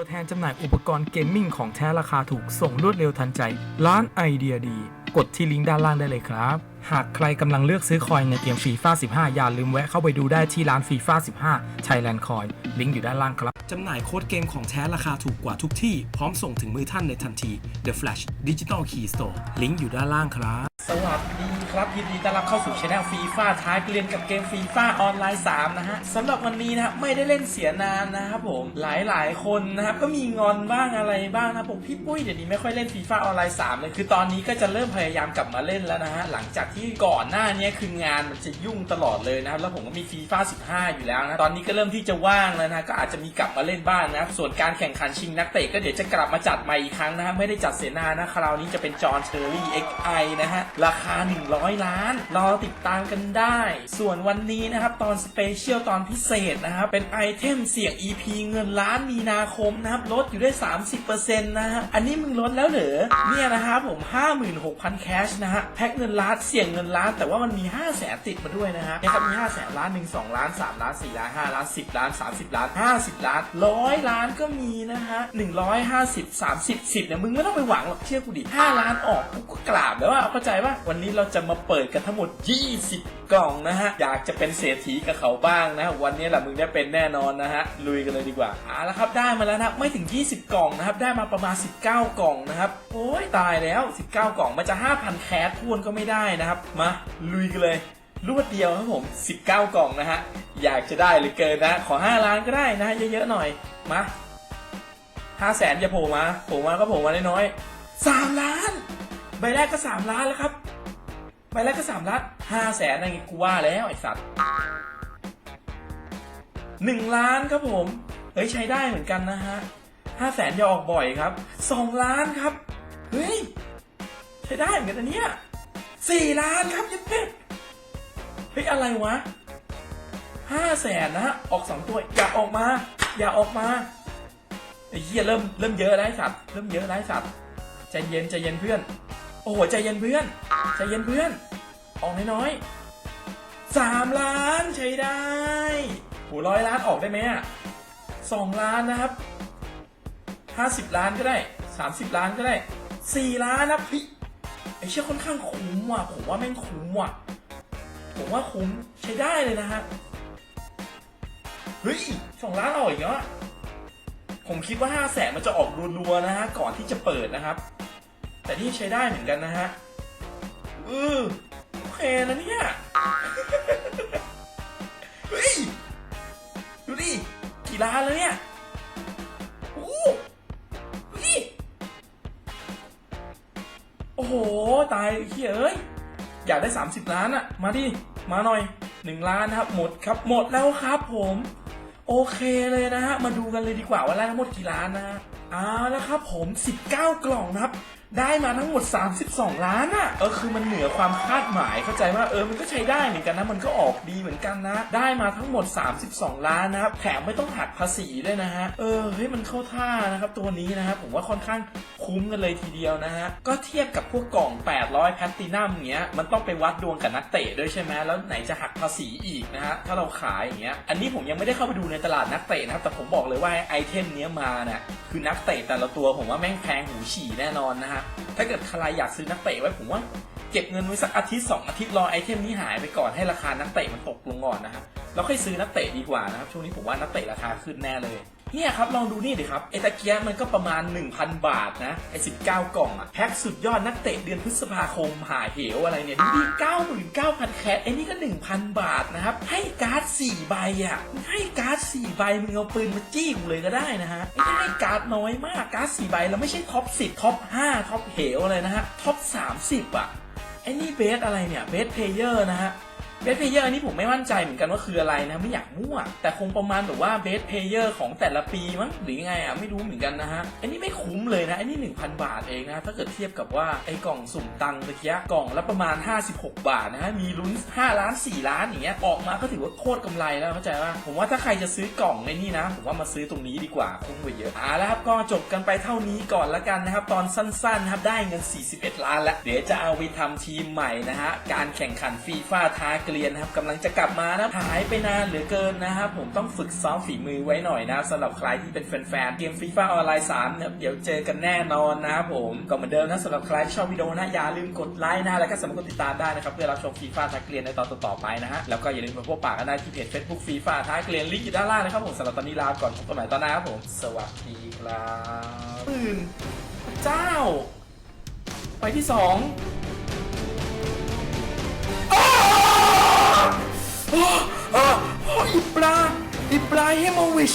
ตัวแทนจำหน่ายอุปกรณ์เกมมิ่งของแท้ราคาถูกส่งรวดเร็วทันใจ ร้านไอเดียดี กดที่ลิงก์ด้านล่างได้เลยครับ หากใครกำลังเลือกซื้อคอยในเกมฟีฟ่า15 อย่าลืมแวะเข้าไปดูได้ที่ร้านฟีฟ่า15 Thailand Coin ลิงก์อยู่ด้านล่างครับ จำหน่ายโค้ดเกมของแท้ราคาถูกกว่าทุกที่ พร้อมส่งถึงมือท่านในทันที The Flash Digital Key Store ลิงก์อยู่ด้านล่างครับ สวัสดีครับ ยินดีต้อนรับเข้าสู่ช anel ฟีฟ่าท้ายเรียนกับเกมฟีฟ่าออนไลน์3นะฮะสำหรับวันนี้นะฮะไม่ได้เล่นเสียนานนะครับผมหลายหลายคนนะครับก็มีงอนบ้างอะไรบ้างนะผมพี่ปุ้ยเดี๋ยวนี้ไม่ค่อยเล่นฟีฟ่าออนไลน์3เลยคือตอนนี้ก็จะเริ่มพยายามกลับมาเล่นแล้วนะฮะหลังจากที่ก่อนหน้านี้คืองานมันจะยุ่งตลอดเลยนะครับแล้วผมก็มีฟีฟ่า15 อยู่แล้วนะตอนนี้ก็เริ่มที่จะว่างแล้วนะก็อาจจะมีกลับมาเล่นบ้างนะส่วนการแข่งขันชิงนักเตะก็เดี๋ยวจะกลับมาจัดใหม่อีกครั้งนะฮะไม่ได้จัดเสนานะคราวนี้จะเป็นจอห์นเชอรี่ XI นะฮะราคา 100 ล้าน รอติดตามกันได้ ส่วนวันนี้นะครับ ตอนสเปเชียลตอนพิเศษนะครับ เป็นไอเทมเสี่ยง EP เงินล้านมีนาคมนะครับ ลดอยู่ได้ 30%นะฮะ อันนี้มึงลดแล้วเหรอ เนี่ยนะครับผม 56,000 แคชนะฮะ แพ็คเงินล้านเสี่ยงเงินล้าน แต่ว่ามันมี 5 0 0แสนติดมาด้วยนะฮะนะครับมี 5 0 0แสนล้าน1 2ล้าน3ล้าน4ล้าน5ล้าน10 ล้าน 30 ล้าน 50 ล้าน 100 ล้านก็มีนะฮะ150 30 10เนี่ยมึงไม่ต้องไปหวังหรอกเชื่อกูดิ5ล้านออกกูก็กราบแล้วว่าเข้าใจป่ะวันนี้เราจะมาเปิดกันทั้งหมด 20 กล่องนะฮะ อยากจะเป็นเศรษฐีกับเขาบ้างนะวันนี้แหละมึงได้เป็นแน่นอนนะฮะ ลุยกันเลยดีกว่าเอาละครับได้มาแล้วนะครับไม่ถึง 20 กล่องนะครับ ได้มาประมาณ 19 กล่องนะครับ โอ้ยตายแล้ว 19 กล่องมันจะ 5,000 แคสทวนก็ไม่ได้นะครับ มาลุยกันเลยรวดเดียวครับผม 19 กล่องนะฮะ อยากจะได้เหรือเกินนะ ขอ 5 ล้านก็ได้นะฮะเยอะๆหน่อย มา5แสนอย่าโผล่มา โผล่มาก็โผล่มาน้อยๆ3ล้าน ใบแรกก็3ล้านแล้วครับ ใบแรกก็3ล้าน5แสนอะไรกูว่าแล้วไอ้สัตว์1ล้านครับผม เฮ้ยใช้ได้เหมือนกันนะฮะ5แสนอย่าออกบ่อยครับ2ล้านครับ เฮ้ย ใช้ได้เหมือนกันนะเนี่ย4ล้านครับยัดเป็ดเฮ้ยอะไรวะห้าแสนนะฮะออกสองตัว อย่าออกมา อย่าออกมาไอ้เหี้ยเริ่มเริ่มเยอะแล้วไอ้สัตว์เริ่มเยอะแล้วไอ้สัตว์ใจเย็นใจเย็นเพื่อน อ้โหใจเย็นเพื่อนใจเย็นเพื่อน ออกน้อยๆสามล้านใช้ได้โหร้อยล้านออกได้ไหมอะสองล้านนะครับห้าสิบล้านก็ได้สามสิบล้านก็ได้สี่ล้านนะพี่ไอเชี่ยค่อนข้างคุ้มว่ะผมว่าแม่งคุ้มว่ะผมว่าคุ้มใช้ได้เลยนะฮะเฮ้ยสองล้านออกอีกแล้วอะผมคิดว่าห้าแสนมันจะออกรัวๆนะฮะก่อนที่จะเปิดนะครับ แต่นี่ใช้ได้เหมือนกันนะฮะเออโอเคนะเนี่ยเฮ้ยดูดิกี่ล้านแล้วเนี่ยโอ้โหดูดิโอ้โห ตายเฮ้ยเอ้ย อยากได้ 30 ล้านอะมาดิ มาหน่อย 1 ล้านนะครับ หมดครับ หมดแล้วครับผม โอเคเลยนะฮะ มาดูกันเลยดีกว่าว่าได้ทั้งหมดกี่ล้านนะฮะ เอาแล้วครับผม 19 กล่องนะครับ ได้มาทั้งหมด 32 ล้านอะเออคือมันเหนือความคาดหมายเข้าใจว่าเออมันก็ใช้ได้เหมือนกันนะ มันก็ออกดีเหมือนกันนะ ได้มาทั้งหมด 32 ล้านนะครับ แถมไม่ต้องหักภาษีด้วยนะฮะ เออเฮ้ยมันเข้าท่านะครับตัวนี้นะครับผมว่าค่อนข้างคุ้มกันเลยทีเดียวนะฮะ ก็เทียบกับพวกกล่อง 800แพตตินัมเงี้ย มันต้องไปวัดดวงกับนักเตะด้วยใช่ไหมแล้วไหนจะหักภาษีอีกนะฮะ ถ้าเราขายอย่างเงี้ย อันนี้ผมยังไม่ได้เข้าไปดูในตลาดนักเตะนะครับ แต่ผมบอกเลยว่าไอเทมเนี้ยมาเนี่ย คือนักเตะแต่ละตัวผมว่าแม่งแพงหูฉี่แน่นอนนะฮะ ถ้าเกิดใครอยากซื้อนักเตะไว้ผมว่าเก็บเงินไว้สักอาทิตย์สองอาทิตย์รอไอเทมนี้หายไปก่อนให้ราคานักเตะมันตกลงก่อนนะฮะแล้วค่อยซื้อนักเตะดีกว่านะครับช่วงนี้ผมว่านักเตะราคาขึ้นแน่เลย เนี่ยครับลองดูนี่ดิครับไอตะเกียมันก็ประมาณ 1,000 บาทนะไอ19กล่องอะแพ็คสุดยอดนักเตะเดือนพฤษภาคมหาเหวอะไรเนี่ยดูดิ99,000แคทไอนี่ก็ 1,000 บาทนะครับให้การ์ด4ใบอะให้การ์ด4ใบมึงเอาปืนมาจี้กูเลยก็ได้นะฮะไอ้นี่ให้การ์ดน้อยมากการ์ด4ใบแล้วไม่ใช่ท็อป10ท็อป5ท็อปเหวอะไรนะฮะท็อป30อะไอ้นี่เบสอะไรเนี่ยเบสเพลเยอร์นะฮะ เบสเพลเยอร์อันนี้ผมไม่มั่นใจเหมือนกันว่าคืออะไรนะไม่อยากมั่ว แต่คงประมาณแบบว่าเบสเพลเยอร์ของแต่ละปีมั้งหรือยังไงอะไม่รู้เหมือนกันนะฮะอันนี้ไม่คุ้มเลยนะอันนี้ 1,000 บาทเองนะถ้าเกิดเทียบกับว่าไอ้กล่องสุ่มตังค์ตะเกียกล่องละประมาณ 56 บาทนะฮะมีลุ้น 5 ล้าน 4 ล้านอย่างเงี้ยออกมาก็ถือว่าโคตรกำไรแล้วเข้าใจป่ะผมว่าถ้าใครจะซื้อกล่องไอ้นี่นะผมว่ามาซื้อตรงนี้ดีกว่าคุ้มกว่าเยอะอ่าแล้วครับก็จบกันไปเท่านี้ก่อนละกันนะครับตอนสั้นๆนะครับได้เงิน 41 ล้านแล้วเดี๋ยวจะเอาไปทำทีมใหม่นะฮะการแข่งขันฟีฟ่าท้าเกเรียนนะครับกำลังจะกลับมานะหายไปนานเหลือเกินนะครับผมต้องฝึกซ้อมฝีมือไว้หน่อยนะสำหรับใครที่เป็นแฟนๆเกมฟีฟ่าออนไลน์3นะครับเดี๋ยวเจอกันแน่นอนนะครับผมก็เหมือนเดิมนะสำหรับใครที่ชอบวิดีโอนะอย่าลืมกดไลค์นะแล้วก็สามารถกดติดตามได้นะครับเพื่อรับชมฟีฟ่าท้าเกรียนในตอนต่อๆไปนะฮะแล้วก็อย่าลืมมาพบปะกันได้ที่เพจ Facebook ฟีฟ่าท้าเกรียนลิงก์อยู่ด้านล่างนะครับผมสำหรับตอนนี้ลาก่อนพบกันใหม่ตอนหน้าครับผมสวัสดีครับตื่นเจ้า ไปที่สอง โอ้อิบราอิบราฮิโมวิช